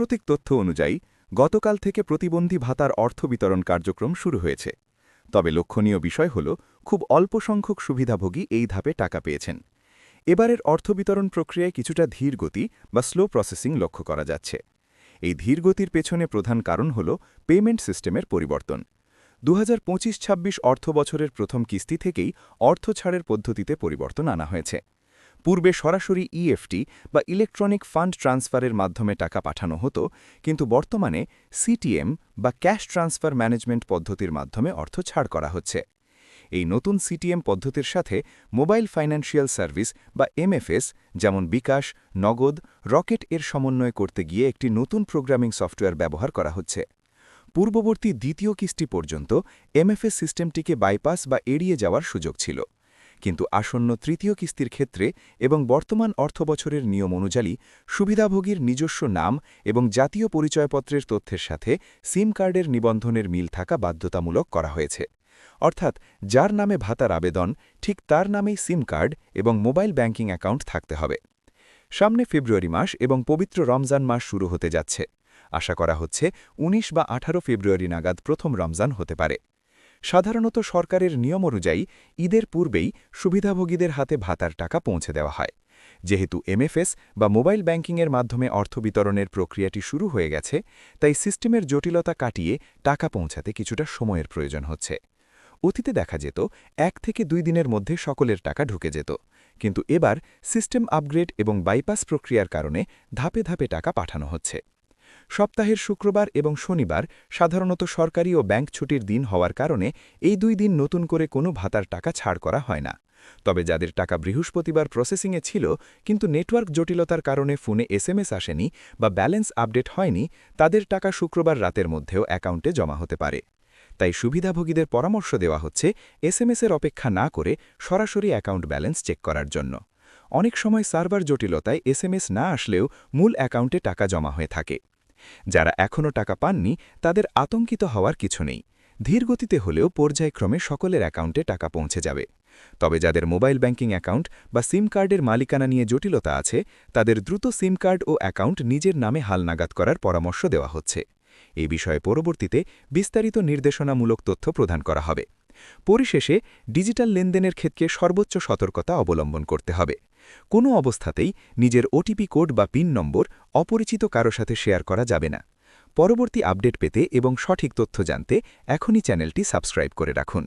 সাম্প্রতিক তথ্য অনুযায়ী, গতকাল থেকে প্রতিবন্ধী ভাতার অর্থ বিতরণ কার্যক্রম শুরু হয়েছে। তবে লক্ষণীয় বিষয় হল, খুব অল্প সংখ্যক সুবিধাভোগী এই ধাপে টাকা পেয়েছেন। এবারের অর্থ বিতরণ প্রক্রিয়ায় কিছুটা ধীর গতি বা স্লো প্রসেসিং লক্ষ্য করা যাচ্ছে। এই ধীর গতির পেছনে প্রধান কারণ হল পেমেন্ট সিস্টেমের পরিবর্তন। দু হাজার পঁচিশ ছাব্বিশ অর্থ বছরের প্রথম কিস্তি থেকেই অর্থ ছাড়ের পদ্ধতিতে পরিবর্তন আনা হয়েছে। পূর্বে সরাসরি ইএফটি বা ইলেকট্রনিক ফান্ড ট্রান্সফারের মাধ্যমে টাকা পাঠানো হতো, কিন্তু বর্তমানে সিটিএম বা ক্যাশ ট্রান্সফার ম্যানেজমেন্ট পদ্ধতির মাধ্যমে অর্থ ছাড় করা হচ্ছে। এই নতুন সিটিএম পদ্ধতির সাথে মোবাইল ফাইন্যান্সিয়াল সার্ভিস বা এমএফএস যেমন বিকাশ, নগদ, রকেট এর সমন্বয় করতে গিয়ে একটি নতুন প্রোগ্রামিং সফটওয়্যার ব্যবহার করা হচ্ছে। পূর্ববর্তী দ্বিতীয় কিস্তি পর্যন্ত এমএফএস সিস্টেমটিকে বাইপাস বা এড়িয়ে যাওয়ার সুযোগ ছিল। কিন্তু আসন্ন তৃতীয় কিস্তির ক্ষেত্রে এবং বর্তমান অর্থবছরের নিয়ম অনুযায়ী সুবিধাভোগীর নিজস্ব নাম এবং জাতীয় পরিচয়পত্রের তথ্যের সাথে সিম কার্ডের নিবন্ধনের মিল থাকা বাধ্যতামূলক করা হয়েছে। অর্থাৎ যার নামে ভাতার আবেদন, ঠিক তার নামেই সিম কার্ড এবং মোবাইল ব্যাংকিং অ্যাকাউন্ট থাকতে হবে। সামনে ফেব্রুয়ারি মাস এবং পবিত্র রমজান মাস শুরু হতে যাচ্ছে। আশা করা হচ্ছে ১৯ বা ১৮ ফেব্রুয়ারি নাগাদ প্রথম রমজান হতে পারে। সাধারণত সরকারের নিয়ম অনুযায়ী ঈদের পূর্বেই সুবিধাভোগীদের হাতে ভাতার টাকা পৌঁছে দেওয়া হয়। যেহেতু এমএফএস বা মোবাইল ব্যাংকিংয়ের মাধ্যমে অর্থ বিতরণের প্রক্রিয়াটি শুরু হয়ে গেছে, তাই সিস্টেমের জটিলতা কাটিয়ে টাকা পৌঁছাতে কিছুটা সময়ের প্রয়োজন হচ্ছে। অতীতে দেখা যেত, এক থেকে দুই দিনের মধ্যে সকলের টাকা ঢুকে যেত। কিন্তু এবার সিস্টেম আপগ্রেড এবং বাইপাস প্রক্রিয়ার কারণে ধাপে ধাপে টাকা পাঠানো হচ্ছে। সপ্তাহের শুক্রবার এবং শনিবার সাধারণত সরকারি ও ব্যাংক ছুটির দিন হওয়ার কারণে এই দুই দিন নতুন করে কোনো ভাতার টাকা ছাড় করা হয় না। তবে যাদের টাকা বৃহস্পতিবার প্রসেসিংয়ে ছিল, কিন্তু নেটওয়ার্ক জটিলতার কারণে ফোনে এসএমএস আসেনি বা ব্যালেন্স আপডেট হয়নি, তাদের টাকা শুক্রবার রাতের মধ্যেও অ্যাকাউন্টে জমা হতে পারে। তাই সুবিধাভোগীদের পরামর্শ দেওয়া হচ্ছে এসএমএসের অপেক্ষা না করে সরাসরি অ্যাকাউন্ট ব্যালেন্স চেক করার জন্য। অনেক সময় সার্ভার জটিলতায় এসএমএস না আসলেও মূল অ্যাকাউন্টে টাকা জমা হয়ে থাকে। যারা এখনও টাকা পাননি, তাদের আতঙ্কিত হওয়ার কিছু নেই। ধীরগতিতে হলেও পর্যায়ক্রমে সকলের অ্যাকাউন্টে টাকা পৌঁছে যাবে। তবে যাদের মোবাইল ব্যাংকিং অ্যাকাউন্ট বা সিম কার্ডের মালিকানা নিয়ে জটিলতা আছে, তাদের দ্রুত সিম কার্ড ও অ্যাকাউন্ট নিজের নামে হালনাগাদ করার পরামর্শ দেওয়া হচ্ছে। এই বিষয়ে পরবর্তীতে বিস্তারিত নির্দেশনামূলক তথ্য প্রদান করা হবে। পরিশেষে ডিজিটাল লেনদেনের ক্ষেত্রে সর্বোচ্চ সতর্কতা অবলম্বন করতে হবে। কোনো অবস্থাতেই নিজের ওটিপি কোড বা পিন নম্বর অপরিচিত কারও সাথে শেয়ার করা যাবে না। পরবর্তী আপডেট পেতে এবং সঠিক তথ্য জানতে এখনই চ্যানেলটি সাবস্ক্রাইব করে রাখুন।